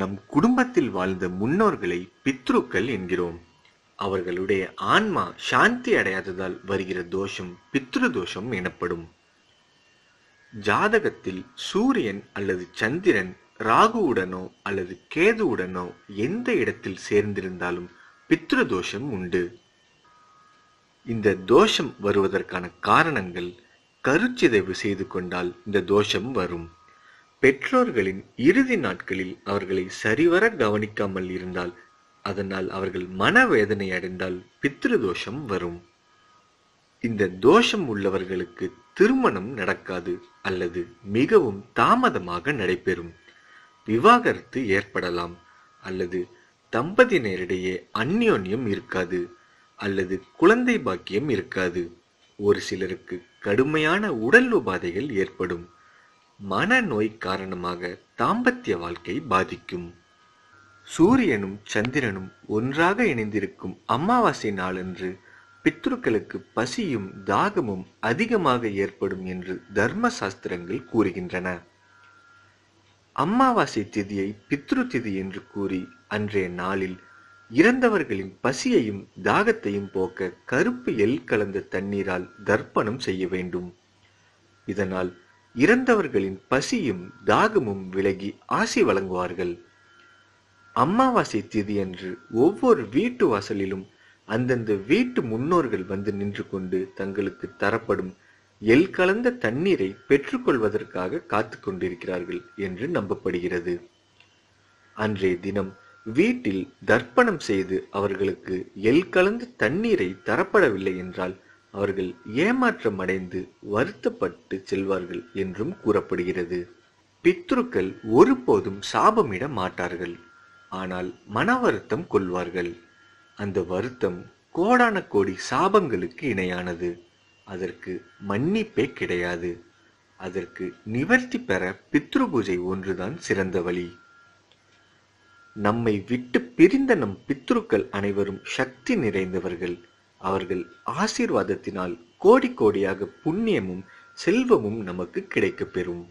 நம் குடும்பத்தில் வாழ்ந்த முன்னோர்களை பித்ருக்கள் என்கிறோம். அவர்களுடைய ஆன்மா சாந்தி அடையாததால் வருகிற தோஷம் பித்ரு தோஷம் எனப்படும். ஜாதகத்தில் சூரியன் அல்லது சந்திரன் ராகுவுடனோ அல்லது கேதுவுடனோ எந்த இடத்தில் சேர்ந்திருந்தாலும் பித்ரு தோஷம் உண்டு. இந்த தோஷம் வருவதற்கான காரணங்கள் கருச்சிதைவு செய்து கொண்டால் இந்த தோஷம் வரும். பெற்றோர்களின் இறுதி நாட்களில் அவர்களை சரிவர கவனிக்காமல் இருந்தால் அதனால் அவர்கள் மனவேதனை அடைந்தால் பித்ரு தோஷம் வரும். இந்த தோஷம் உள்ளவர்களுக்கு திருமணம் நடக்காது அல்லது மிகவும் தாமதமாக நடைபெறும். விவாகரத்து ஏற்படலாம் அல்லது தம்பதியினரிடையே அந்யோன்யம் இருக்காது அல்லது குழந்தை பாக்கியம் இருக்காது. ஒரு சிலருக்கு கடுமையான உடல் உபாதைகள் ஏற்படும். மனநோய் காரணமாக தாம்பத்திய வாழ்க்கை பாதிக்கும். சூரியனும் சந்திரனும் ஒன்றாக இணைந்திருக்கும் அமாவாசை நாளன்று பித்ருக்களுக்கு பசியும் தாகமும் அதிகமாக ஏற்படும் என்று தர்ம சாஸ்திரங்கள் கூறுகின்றன. அமாவாசை திதியை பித்ரு திதி என்று கூறி அன்றைய நாளில் இறந்தவர்களின் பசியையும் தாகத்தையும் போக்க கருப்பு எல் கலந்த தண்ணீரால் தர்ப்பணம் செய்ய வேண்டும். இதனால் இறந்தவர்களின் பசியும் தாகமும் விலகி ஆசி வழங்குவார்கள். அமாவாசை திதியன்று ஒவ்வொரு வீட்டு வாசலிலும் அந்தந்த வீட்டு முன்னோர்கள் வந்து நின்று கொண்டு தங்களுக்கு தரப்படும் எல் கலந்த தண்ணீரை பெற்றுக்கொள்வதற்காக காத்து கொண்டிருக்கிறார்கள் என்று நம்பப்படுகிறது. அன்றைய தினம் வீட்டில் தர்ப்பணம் செய்து அவர்களுக்கு எல் கலந்த தண்ணீரை தரப்படவில்லை என்றால் அவர்கள் ஏமாற்றம் அடைந்து வருத்தப்பட்டு செல்வார்கள் என்றும் கூறப்படுகிறது. பித்ருக்கள் ஒருபோதும் சாபமிட மாட்டார்கள். ஆனால் மன வருத்தம் கொள்வார்கள். அந்த வருத்தம் கோடான கோடி சாபங்களுக்கு இணையானது. அதற்கு மன்னிப்பே கிடையாது. அதற்கு நிவர்த்தி பெற பித்ரு பூஜை ஒன்றுதான் சிறந்த வழி. நம்மை விட்டு பிரிந்த நம் பித்ருக்கள் அனைவரும் சக்தி நிறைந்தவர்கள். அவர்கள் ஆசீர்வாதத்தினால் கோடி கோடியாக புண்ணியமும் செல்வமும் நமக்கு கிடைக்கப் பெறும்